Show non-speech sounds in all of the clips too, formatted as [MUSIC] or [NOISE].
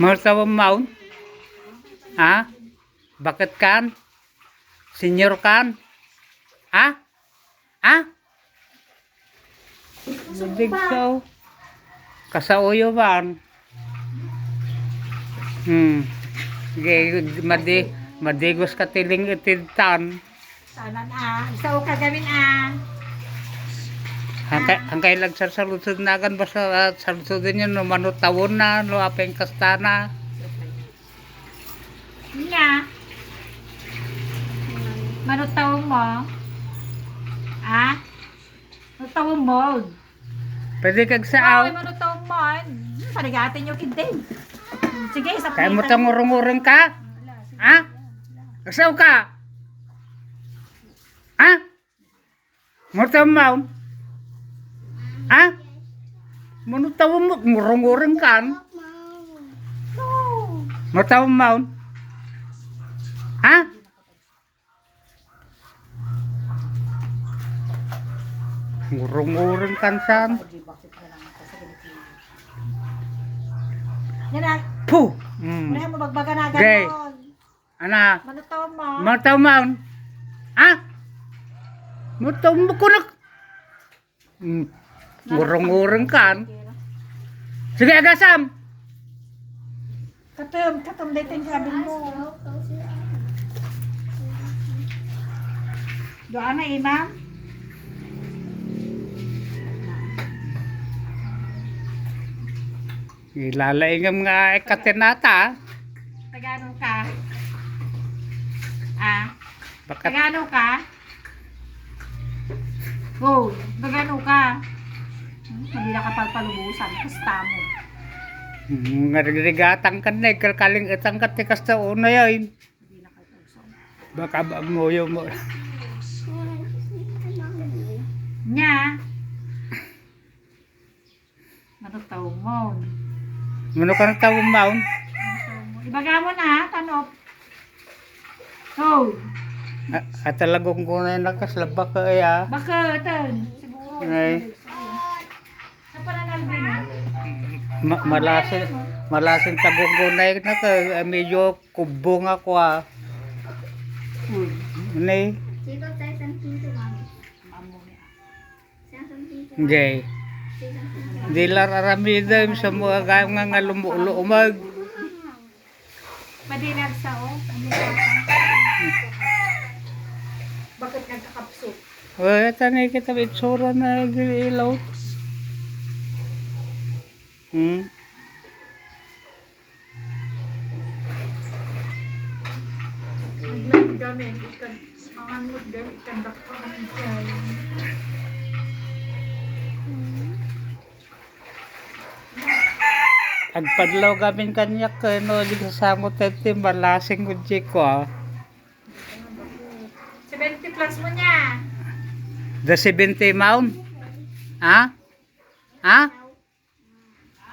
Martawa Mount? Ha? Bakit kan? Senior kan? Ha? Ha? Madig ka Kasauyo ba? Hmm. Madi, madigos ka tiling itintan. Sana na. Isa o kagawin ah. Hangkay, hangkay lang sa salusod na kan basta salusod niya no manutawon na no apeng kastana. Nga. Manutawang mo. Ah? Manutawang mo. Pwede kag Ay, saaw. manutawang mo. Panigatin yung kintin. Sige, sa Kaya mo tang urong-urong ka? Ha? Kasaw ka? Ha? Murtaw maun? Ha? Manutaw mo, ngurong-urong ka? No. Murtaw maun? Ha? Ngurong-urong kan san? Yan na. Puh! Hmm. Wala mo magbaga na ganon. Ana? Manutawang mo. Mataw maun. Ha? Mataw mo ko na. Ngurong-ngurong kan. Sige, agasam. Katum, katum dito yung sabi mo. Doon na, imam. Ilalaingam nga katinata. Tagano ka? Ah? Tagano ka? Oh, tagano ka? Hmm, Hindi na kapag palubusan. Kasta mo. ngarigatang kan na kalkaling itang katikas sa una yun. Na. Baka ba mo yung mo. Nya. Matutaw mo. Mano ka? Matutaw mo. Ibaga mo na, tanop. Oh, At talagong ko na yung nakaslaba ka ay ah. bakit? Siguro. Ay. Ma malasin, malasin tagong ko na yung naka, ah, medyo kubong ako ah. Eh? Pinto. Gay. Isang pinto. Di laramida sa mga gayong nga nga lumuulumag. Madinag sa o. Ka? Bakit nagkakapsok? Wala tanay kita itsura na ilaw. Hmm. Gamit. Ikan, ang mood gamit. Kandak ka ang chay. Agpadlaw gamin kanya ka no di kasama tete malasing ko ko ah. 70 plus mo niya. The 70 maun. Ha? Ha?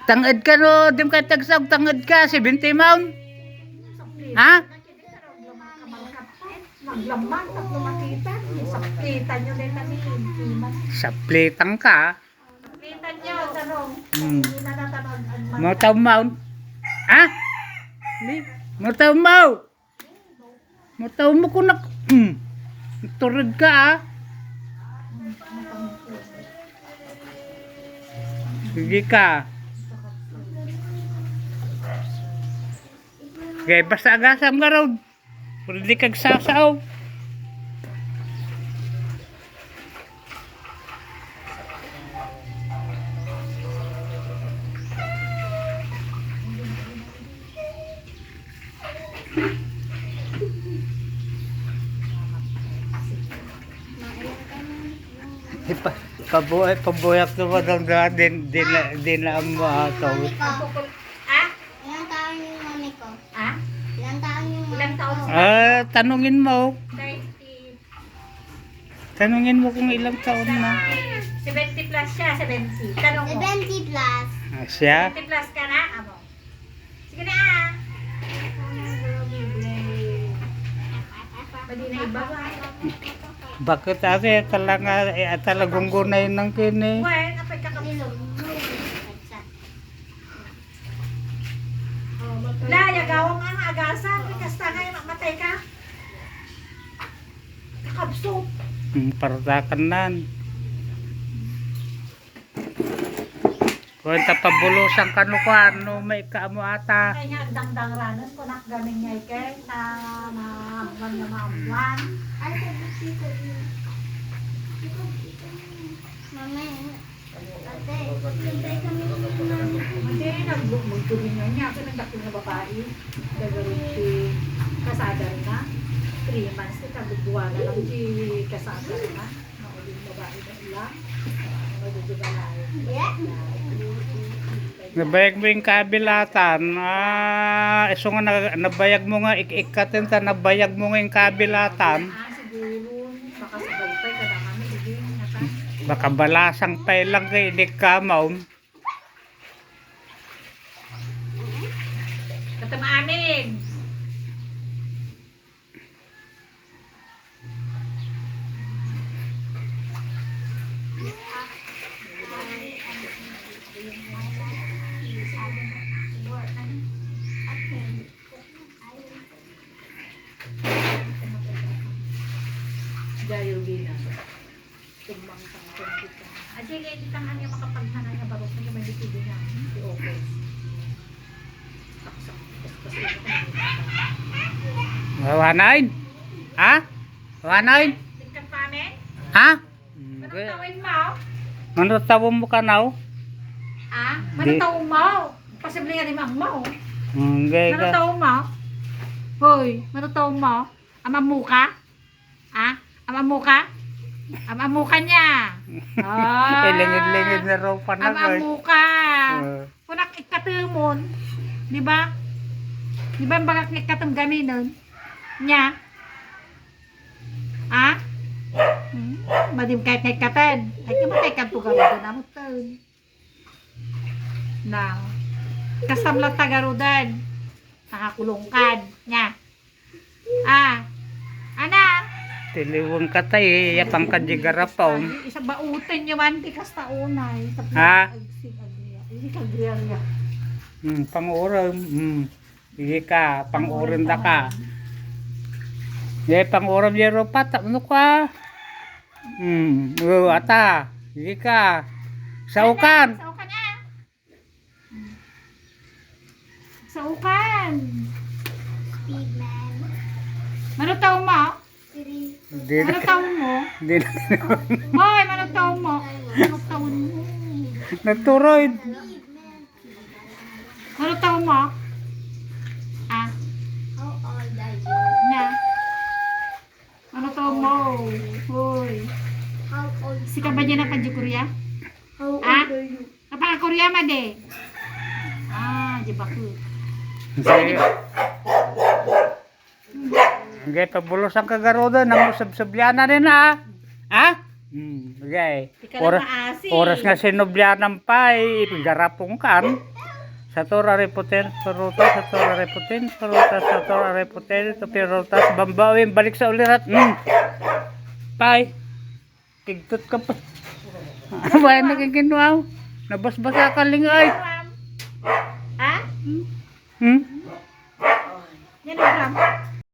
Tangad ka no, dim ka tagsag tangad ka 70 maun. Ha? Nyo din kami. Iman. Saplitang ka. Sakitan nyo. Tanong. Hmm. Mo taw maun. Ha? Li, mo taw mau. Mo taw mo ko nak. Hmm. Ka ah. Sige ka. Gay basta agasam ka raw. Pwede di kag sasaw. Ipa, pabuhay, pabuyak naman ang daan, din, din, na- din na ang mga tao. Mapupul- Ah? Ilang Ah, tanungin mo. 30. Tanungin mo kung ilang taon na. 70 plus siya, 70. Tanong mo. 70 plus. Ah, siya? 70 plus ka na? Amo. Sige na. Pwede na iba ba? Bakit ate talaga, eh, talagang gunay ng kini? Well. Oh, matulog. Laya, gawang agasan. Kasta nga matay ka. Kakabso. Hmm, pardakan nan. Kwenta pabulusan ka no kwan, no may kaamo ata. Kaya nga, dangdang ranon ko nakagaling nga ikay na mabuwan na mabuwan. Ay, sabi ko yun. Mamaya. Ate, siyempre kami ni mami. Hindi, nagbugtugin niya niya. Ako nang dating na babae. Gagawin si kasada rin na. Three months na kabugbuwa na lang si kasada rin na. Nauling babae na ilang. Magdudugalay. Yeah. Nabayag mo yung kabilatan. Ah, iso nga na- nabayag mo nga ik-ikatin ta nabayag mo nga yung kabilatan. Ah, siguro. Baka sabay pa ka na kami. Baka balasang pa lang kay di ka maun. Katamaanin. Dayo gina. Tumang tang tungkit ka. Adi kaya di tangan niya makapagtanan niya bago dito niya. Si Opes. Saksak. Kasi Wanain? Ha? Amin? Ha? Anong tawin mo? Manutawo mo ka now? Ah? Di- Anong tawin mo? Posible nga ni mama mo. Anong ka. mo? Hoy, anong tawin mo? Ama mo ka? Ah? Ama mo ka? Ama mo ka niya. [LAUGHS] Ah. Ilingid-lingid na raw pa na. Ama mo ka. Uh, Kunak ikatumon. Di ba? Di ba ang bagak ikatum gaminon? Nya? Ah? Hmm? Madim kahit kahit katan. Ay kamatay ka to garudan na mo ton. Nang. Kasam lang tagarudan. Nakakulong kan. Nya? Ah? Ana? Tiliwang ka tayo. Yapang ka di garapaw. Ay, Isa bautan niya man. Di kasta unay. Sa Ha? Agsig agriya. Hindi ka agriya. Hmm, panguram. Hmm. Sige ka, panguram da ka. Ye, panguram ye ro pat. Ano ka? Hmm, oh, ata. Sige ka. Saukan. Saukan ah. Saukan. Speedman. Manutaw mo? Three. Di na. Manutaw mo? Di na. Boy, manutaw mo? Manutaw mo. Nagturoid. Speedman. Manutaw mo? Ah, How old are you? na. Manutaw mo? Hoy. Si ka ba dyan na Korea? How old Ah? are you? Kapag Korea ma de? Ah, di ba ko? Sige. Okay, pabulos ang kagaroda. Namusab-sabyana rin ha. Ha? Hmm, okay. Ka Oras, lang maasi. oras nga sinubyanan pa, ipigarapong kan. Sa tora repoten, peruta, sa tora repoten, peruta, sa tora repoten, to perutas, bambawin, balik sa ulirat. Hmm. Pai. Tigtot ka pa. [LAUGHS] Ano ba yung naging kinuaw? Nabasbasa ka lingay. Ah? Hmm? Yan ang ram.